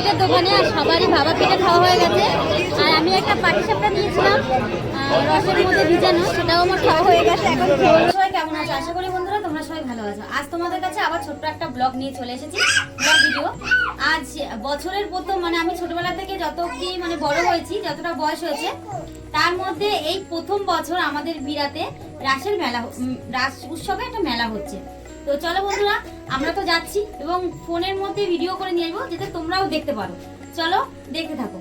পিঠের দোকানে আর সবারই ভাবা পিঠে খাওয়া হয়ে গেছে। আর আমি একটা পাটি সাপটা নিয়েছিলাম রসের মধ্যে ভিজানো, সেটাও আমার খাওয়া হয়ে গেছে। এখন সবাই কেমন আশা করি বন্ধুরা তোমরা সবাই ভালো আছো। আজ তোমাদের কাছে আবার ছোট্ট একটা ব্লগ নিয়ে চলে এসেছি ভিডিও আজ বছরের প্রথম মানে আমি ছোটবেলা থেকে যত অব্দি মানে বড় হয়েছি, যতটা বয়স হয়েছে, তার মধ্যে এই প্রথম বছর আমাদের বিরাতে রাসের মেলা রাস উৎসবে একটা মেলা হচ্ছে। তো চলো বন্ধুরা আমরা তো যাচ্ছি এবং ফোনের মধ্যে ভিডিও করে নিয়ে আসব যাতে তোমরাও দেখতে পারো। চলো দেখতে থাকো।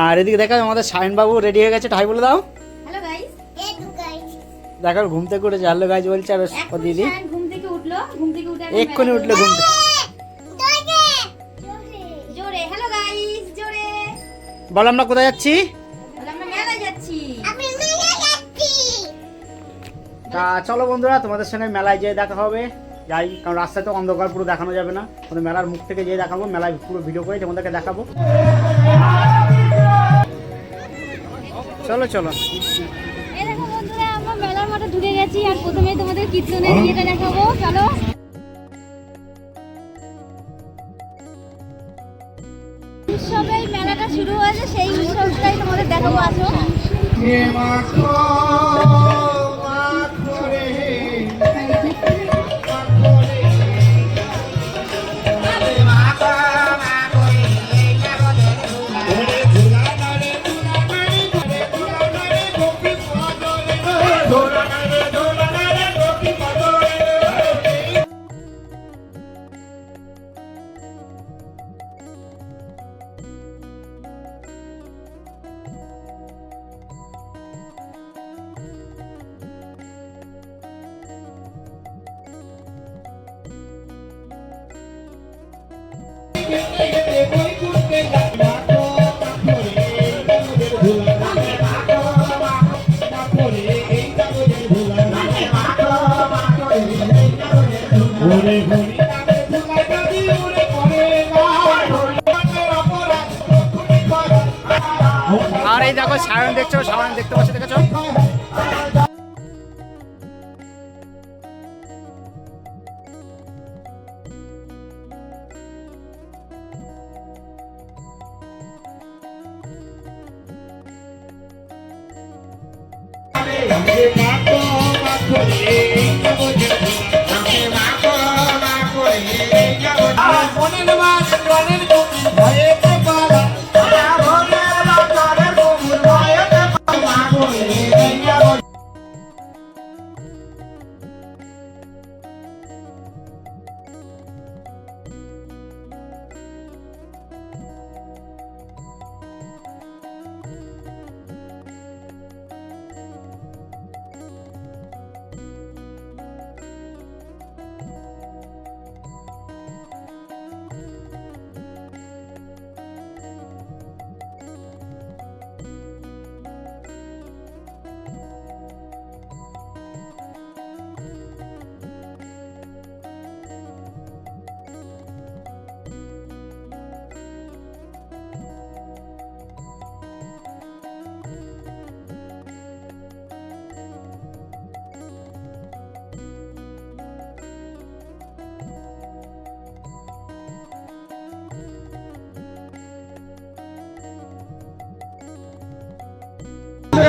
আর এদিকে দেখা আমাদের সায়ন বাবু রেডি হয়ে গেছে। ঠাই বলে দাও। হ্যালো গাইস দেখো ঘুম থেকে উঠেছে হ্যালো গাছ বলছে আর ও দিদি। ঘুম থেকে উঠল ঘুম থেকে উঠে এক্ষুনি উঠল ঘুম থেকে। জোরে। হ্যালো গাইস জোরে। বলো আমরা কোথায় যাচ্ছি? তা চলো বন্ধুরা তোমাদের সঙ্গে মেলায় যেয়ে দেখা হবে। যাই কারণ রাস্তায় তো অন্ধকার পুরো দেখানো যাবে না। কোনো মেলার মুখ থেকে যেয়ে দেখাবো মেলায় পুরো ভিডিও করে তোমাদেরকে দেখাবো। চলো চলো। এই দেখো বন্ধুরা আমরা মেলার মাঠে ঢুকে গেছি আর প্রথমে তোমাদের কীর্তনের ইয়েটা দেখাবো চলো। মেলাটা শুরু হয়েছে সেই উৎসবটাই তোমাদের দেখাবো আসো আর এই দেখো সায়ন দেখছ সায়ন দেখতে পাচ্ছ দেখেছ বন্ধুরা,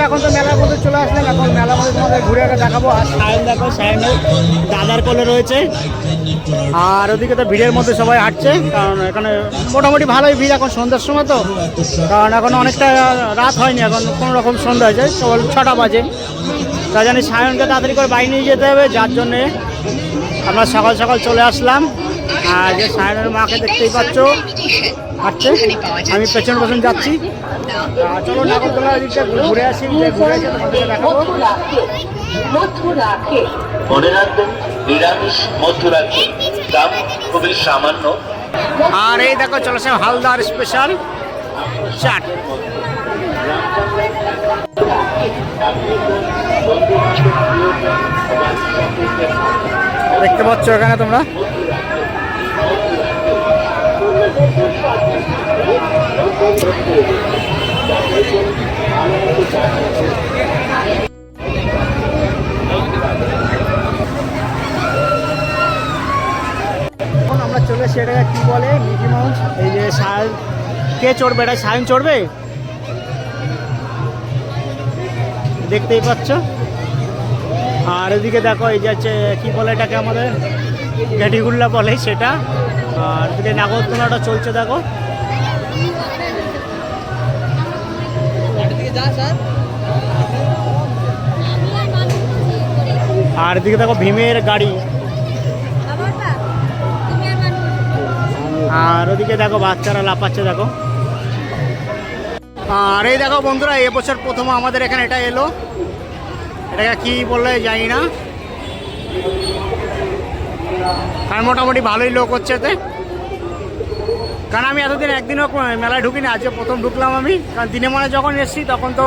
এখন তো মেলার মধ্যে চলে আসলাম এখন মেলার মধ্যে তোমাদের ঘুরে আগে দেখাবো। আর সায়ন দেখো সায়নের দাদার কোলে রয়েছে। আর ওদিকে তো ভিড়ের মধ্যে সবাই হাঁটছে, কারণ এখানে মোটামুটি ভালোই ভিড় এখন সন্ধ্যার সময় তো। কারণ এখন অনেকটা রাত হয়নি, এখন কোনো রকম সন্ধ্যা হয়েছে, সকাল ছটা বাজে। তা জানি সায়নকে তাড়াতাড়ি করে বাড়ি নিয়ে যেতে হবে, যার জন্যে আমরা সকাল সকাল চলে আসলাম। আর যে সায়নের মাকে দেখতেই পাচ্ছ হাঁটছে। আমি পেছন পেছন যাচ্ছি। চলো নাগরদোলা ঘুরে আসি ঘুরে মনে রাখবেন নিরামিষ দাম খুবই সামান্য। আর এই দেখো চলেছে হালদার স্পেশাল চাট। দেখতে পাচ্ছ এখানে তোমরা? চলে এসেছি এটাকে কি বলে? Mickey Mouse. এই যে সায়ন কে চড়বে? এটা সায়ন চড়বে? দেখতেই পাচ্ছ? আর এদিকে দেখো, এই যে কি বলে এটাকে আমাদের? ঘাটিগুল্লা বলে সেটা। আর এদিকে নাগরদোলাটা চলছে, দেখো। আর এদিকে দেখো ভীমের গাড়ি। আর ওদিকে দেখো বাচ্চারা লাপাচ্ছে দেখো। আর এই দেখো বন্ধুরা এবছর প্রথম আমাদের এখানে এটা এলো। এটাকে কি বললে জানি না। আর মোটামুটি ভালোই লোক হচ্ছে এতে। কারণ আমি এতদিন একদিনও মেলায় ঢুকিনি, আজকে প্রথম ঢুকলাম আমি। কারণ দিনে মানে যখন এসেছি তখন তো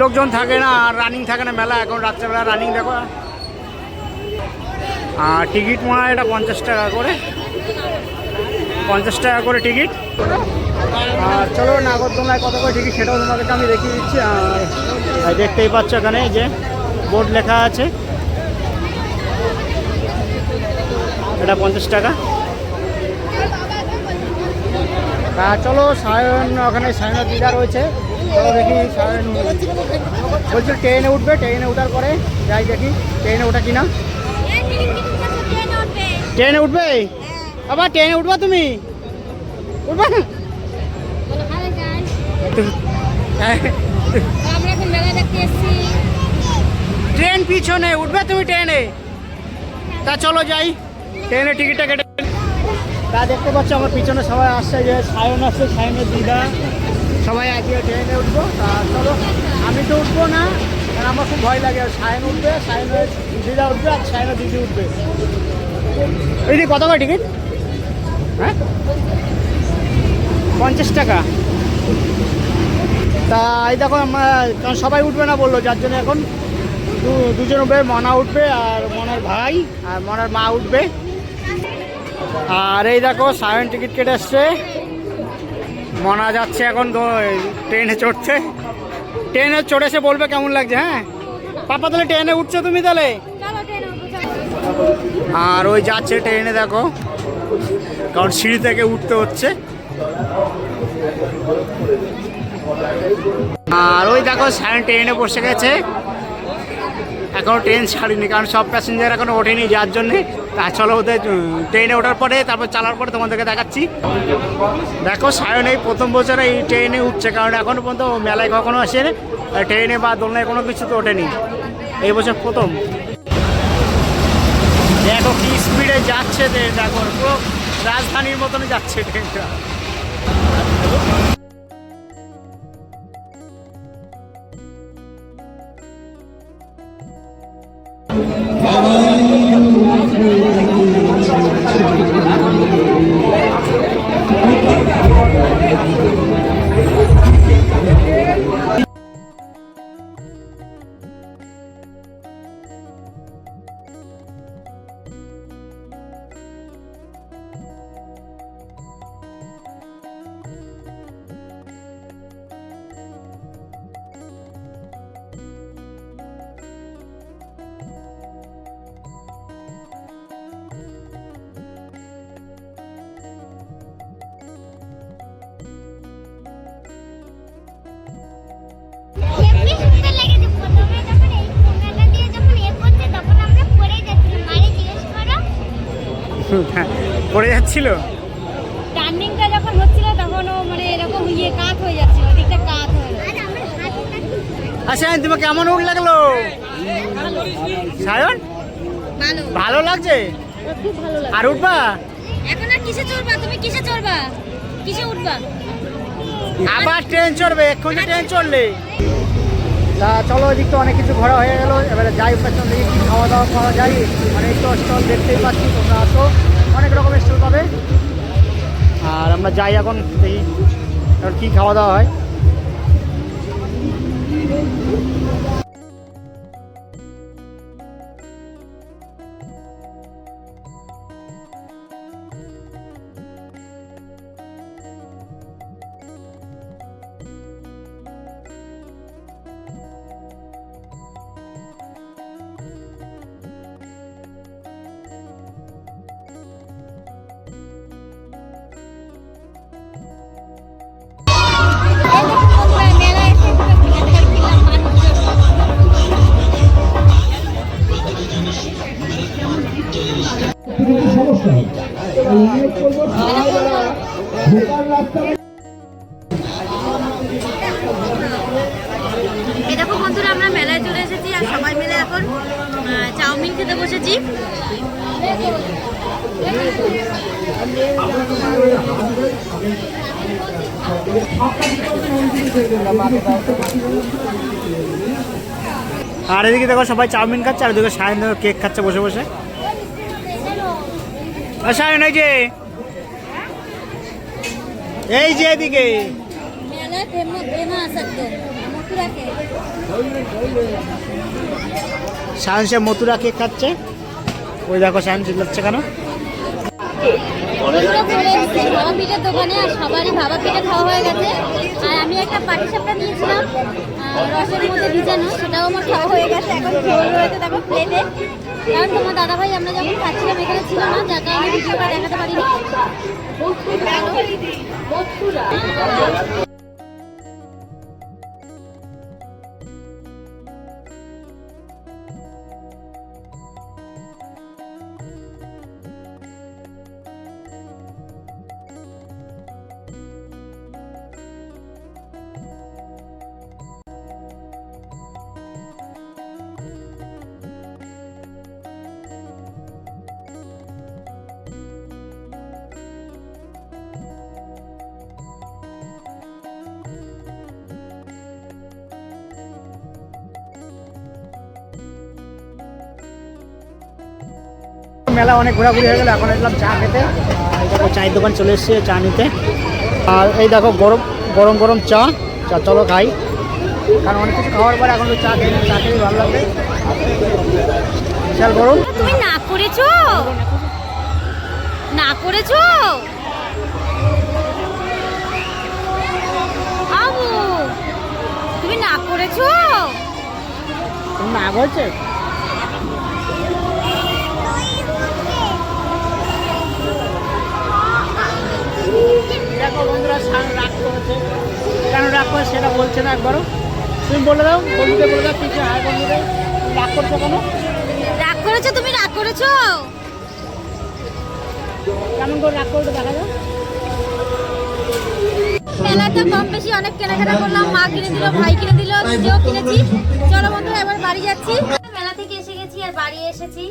লোকজন থাকে না আর রানিং থাকে না মেলা এখন রাত্রেবেলা রানিং দেখো। আর টিকিট মনে হয় এটা পঞ্চাশ টাকা করে। পঞ্চাশ টাকা করে টিকিট আর চলো, নাগরদোলায় কত করে টিকিট সেটাও তোমাদেরকে আমি দেখিয়ে দিচ্ছি। আর দেখতেই পাচ্ছ এখানে যে বোর্ড লেখা আছে। এটা পঞ্চাশ টাকা। তা চলো, সায়ন, ওখানে সায়নের দিদা রয়েছে। চলো দেখি সায়ন বলছিল ট্রেনে উঠবে, ট্রেনে ওঠার পরে যাই দেখি ট্রেনে ওঠা কিনা। ট্রেনে উঠবে? আবার ট্রেনে উঠবা তুমি? উঠবা ট্রেন পিছনে, উঠবে তুমি ট্রেনে? তা চলো যাই। ট্রেনের টিকিটটা কেটে তা দেখতে পাচ্ছ, আমার পিছনে সবাই আসছে যে সায়ন আসছে সায়নের দিদা। সবাই আজকে ট্রেনে উঠবো। তা চলো, আমি তো উঠবো না, কারণ আমার খুব ভয় লাগে। সায়ন উঠবে, সায়নের দিদা উঠবে আর সায়নের দিদি উঠবে। এই দি কত করে টিকিট? হ্যাঁ? পঞ্চাশ টাকা। তা এই দেখো কারণ সবাই উঠবে না বলল, যার জন্য এখন দুজন উঠবে, মনা উঠবে আর মনার ভাই আর মনার মা উঠবে। আর এই দেখো সায়ন টিকিট কেটে এসছে। মনা যাচ্ছে এখন ট্রেনে চড়ছে। ট্রেনে চড়ে চড়েছে বলবে কেমন লাগছে হ্যাঁ? পাপা তাহলে ট্রেনে উঠছো তুমি তাহলে। আর ওই যাচ্ছে ট্রেনে দেখো। কারণ সিঁড়ি থেকে উঠতে হচ্ছে। আর ওই দেখো সায়ন ট্রেনে বসে গেছে। এখনও ট্রেন ছাড়িনি, কারণ সব প্যাসেঞ্জার এখনও ওঠেনি যার জন্যে। তা চলো ওদের ট্রেনে ওঠার পরে, তারপর চালার পরে তোমাদেরকে দেখাচ্ছি। দেখো, সায়ন এই প্রথম বছর এই ট্রেনে উঠছে, কারণ এখনও পর্যন্ত মেলায় কখনো আসে ট্রেনে বা দোলনায় কোনো কিছু তো ওঠেনি। এই বছর প্রথম। দেখো কি স্পিডে যাচ্ছে দেখো পুরো রাজধানীর মতন যাচ্ছে ট্রেনটা। পড়ে যাচ্ছিল? টার্নিংটা যখন হচ্ছিল তখন ও মানে এরকম ইয়ে কাত হয়ে যাচ্ছিল ওদিকটা কাত হয়ে আচ্ছা তোমার কেমন উঠ লাগল? সায়ন? ভালো। লাগছে? আর উঠবা? এখন আর কিসে চড়বা? তুমি কিসে চড়বা? কিসে উঠবা? আবার ট্রেন চড়বে এক্ষুনি ট্রেন চড়লে। তা চলো ওই দিক তো অনেক কিছু ঘোরা হয়ে গেল। এবারে যাই পেছন দেখি কি খাওয়া দাওয়া পাওয়া যায় অনেক স্টল দেখতেই পাচ্ছি, তোমরা আসো। অনেক রকমের স্টল পাবে। আর আমরা যাই এখন, দেখি এখন কী খাওয়া দাওয়া হয়। মেলায় আর সবাই মিলে এখন চাউমিন খেতে বসেছি। আর এদিকে দেখো সবাই চাউমিন খাচ্ছে, আর এদিকে সায়ন কেক খাচ্ছে বসে বসে। আর না এই যে। এই যে এদিকে। সায়েন্সে কেক মথুরা কেক খাচ্ছে। ওই দেখো সায়েন্স লাগছে কেন? বন্ধুরা চলে এসেছি ভাবা পিঠের দোকানে আর সবারই ভাবা পিঠে খাওয়া হয়ে গেছে। আর আমি একটা পাটি সাপটা নিয়েছিলাম রসের মধ্যে ভিজানো, সেটাও আমার খাওয়া হয়ে গেছে। এখন ঝোল রয়েছে দেখো প্লেটে কারণ তোমার দাদা ভাই আমরা যখন খাচ্ছিলাম, এখানে ছিল না, যার কারণে ভিডিওটা দেখাতে পারিনি। মেলা অনেক ঘোরাঘুরি হয়ে গেল এখন এলাম চা খেতে। আর দেখো চায়ের দোকান চলে এসেছে চা নিতে। আর এই দেখো গরম গরম গরম চা। চা চলো খাই। কারণ অনেক কিছু খাওয়ার পরে এখন তো চা খেয়ে চা খেয়ে ভালো লাগবে। বিশাল গরম। তুমি না করেছ? না করেছ? আবু তুমি না করেছ? তুমি না বলছে? দেখো বন্ধুরা রাগ করেছে। কেন রাগ করে সেটা বলছে না একবারও। তুমি বলে দাও বন্ধুদের বলে দাও কিছু হায় বন্ধুদের রাগ করছ কেন? রাগ করেছ তুমি রাগ করেছ? কেমন করে রাগ করতে দেখা যায় মেলাতে কম বেশি অনেক কেনাকাটা করলাম। মা কিনে দিল ভাই কিনে দিল নিজেও কিনেছি। চলো বন্ধুরা এবার বাড়ি যাচ্ছি। মেলা থেকে এসে গেছি আর বাড়ি এসেছি।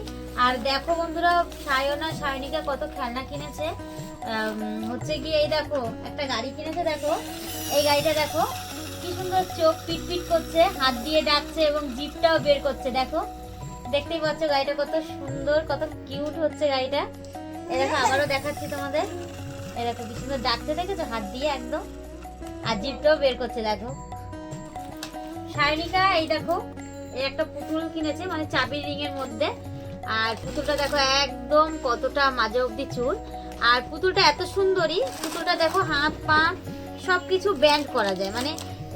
আর দেখো বন্ধুরা সায়না সায়নিকা কত খেলনা কিনেছে। হচ্ছে কি এই দেখো, একটা গাড়ি কিনেছে দেখো। এই গাড়িটা দেখো, কি সুন্দর চোখ পিট পিট করছে, হাত দিয়ে ডাকছে এবং জিপটাও বের করছে, দেখো। দেখতেই পাচ্ছ গাড়িটা কত সুন্দর, কত কিউট হচ্ছে গাড়িটা। এই দেখো, আবারও দেখাচ্ছি তোমাদের। এই দেখো, কি সুন্দর ডাকছে, দেখেছ? হাত দিয়ে একদম। আর জিপটাও বের করছে, দেখো। সায়নিকা এই দেখো, এই একটা পুতুল কিনেছে মানে চাবির রিং এর মধ্যে। আর পুতুলটা দেখো, একদম কতটা মাঝে অবধি চুল। আর পুতুলটা এত সুন্দরী পুতুলটা দেখো হাত পা সব কিছু ব্যান্ড করা যায়। মানে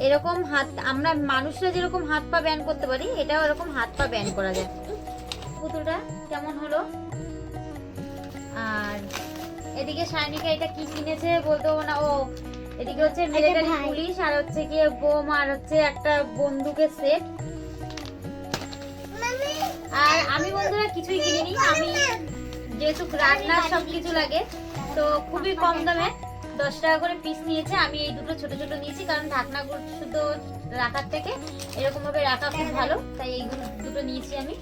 এরকম হাত আমরা মানুষরা যেরকম হাত পা ব্যান্ড করতে পারি এটাও এরকম হাত পা ব্যান্ড করা যায়। পুতুলটা কেমন হলো? আর এদিকে সায়নিকা এটা কি কিনেছে বলতে না ও এদিকে হচ্ছে মিলিটারি পুলিশ আর হচ্ছে গিয়ে বোম আর হচ্ছে একটা বন্দুকের সেট আর আমি বন্ধুরা কিছুই কিনিনি আমি যেহেতু রান্নার সব কিছু লাগে, তো খুবই কম দামে দশ টাকা করে পিস নিয়েছে। আমি এই দুটো ছোট ছোট নিয়েছি, কারণ ঢাকনা শুধু রাখার থেকে এরকম ভাবে রাখা খুব ভালো, তাই এই দুটো নিয়েছি আমি।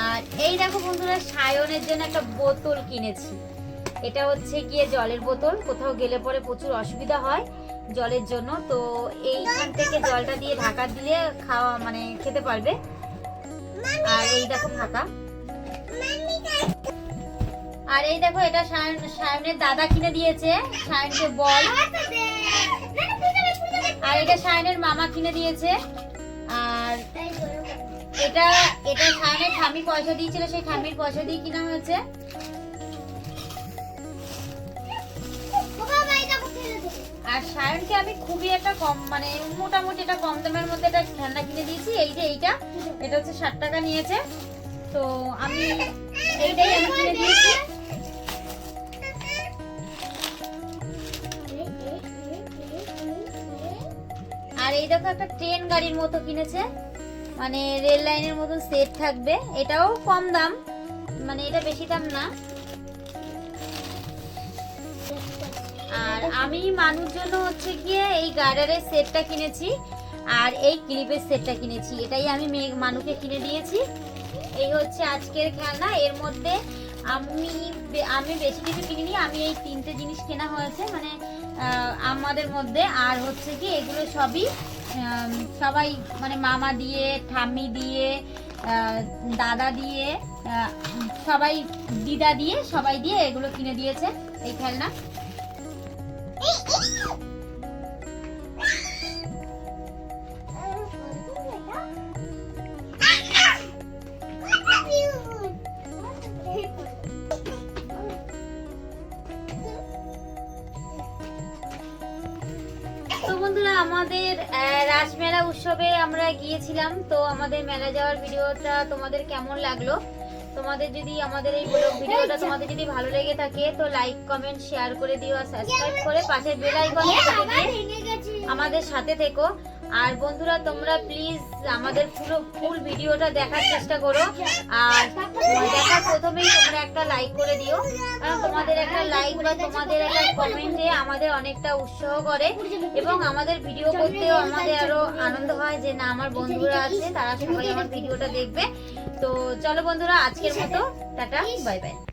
আর এই দেখো বন্ধুরা, সায়নের জন্য একটা বোতল কিনেছি। এটা হচ্ছে গিয়ে জলের বোতল, কোথাও গেলে পরে প্রচুর অসুবিধা হয় জলের জন্য, তো এইখান থেকে জলটা দিয়ে ঢাকা দিলে খাওয়া মানে খেতে পারবে। আর এই দেখো ফাঁকা। আর এই দেখো, এটা সায়ন সায়নের দাদা কিনে দিয়েছে। সায়নকে বল। আর এটা সায়নের মামা কিনে দিয়েছে। আর এটা এটা সায়নের ঠামি পয়সা দিয়েছিল, সেই ঠামির পয়সা দিয়ে কিনা হয়েছে। আর সায়নকে আমি খুবই একটা কম মানে মোটামুটি একটা কম দামের মধ্যে একটা খেলনা কিনে দিয়েছি। এই যে এইটা, এটা হচ্ছে ষাট টাকা নিয়েছে। তো আমি এইটাই আমি কিনে দিয়েছি। আর এই দেখো একটা ট্রেন গাড়ির মতো কিনেছে। মানে রেল লাইনের মতন সেট থাকবে। এটাও কম দাম মানে এটা বেশি দাম না। আর আমি মানুষ জন্য হচ্ছে গিয়ে এই গার্ডারের সেটটা কিনেছি আর এই ক্লিপের সেটটা কিনেছি। এটাই আমি মেয়ে মানুকে কিনে দিয়েছি। এই হচ্ছে আজকের খেলনা। এর মধ্যে আমি আমি বেশি কিছু কিনিনি। আমি এই তিনটে জিনিস কেনা হয়েছে। মানে আমাদের মধ্যে। আর হচ্ছে কি, এগুলো সবই সবাই মানে মামা দিয়ে, ঠাম্মি দিয়ে দাদা দিয়ে সবাই দিদা দিয়ে সবাই দিয়ে এগুলো কিনে দিয়েছে এই খেলনা। আমাদের আহ, রাসমেলা উৎসবে আমরা গিয়েছিলাম। তো আমাদের মেলা যাওয়ার ভিডিওটা তোমাদের কেমন লাগল? তোমাদের যদি আমাদের এই ব্লগ ভিডিওটা তোমাদের যদি ভালো লেগে থাকে, তো লাইক কমেন্ট শেয়ার করে দিও আর সাবস্ক্রাইব করে পাশের বেল আইকন আমাদের সাথে থেকো। আর বন্ধুরা, তোমরা প্লিজ আমাদের পুরো ফুল ভিডিওটা দেখার চেষ্টা করো। আর দেখার প্রথমেই তোমরা একটা লাইক করে দিও। কারণ তোমাদের একটা লাইক বা তোমাদের একটা কমেন্টে আমাদের অনেকটা উৎসাহ করে এবং আমাদের ভিডিও করতেও আমাদের আরও আনন্দ হয় যে, না, আমার বন্ধুরা আছে, তারা সবাই আমার ভিডিওটা দেখবে। তো চলো বন্ধুরা, আজকের মতো, টাটা বাই বাই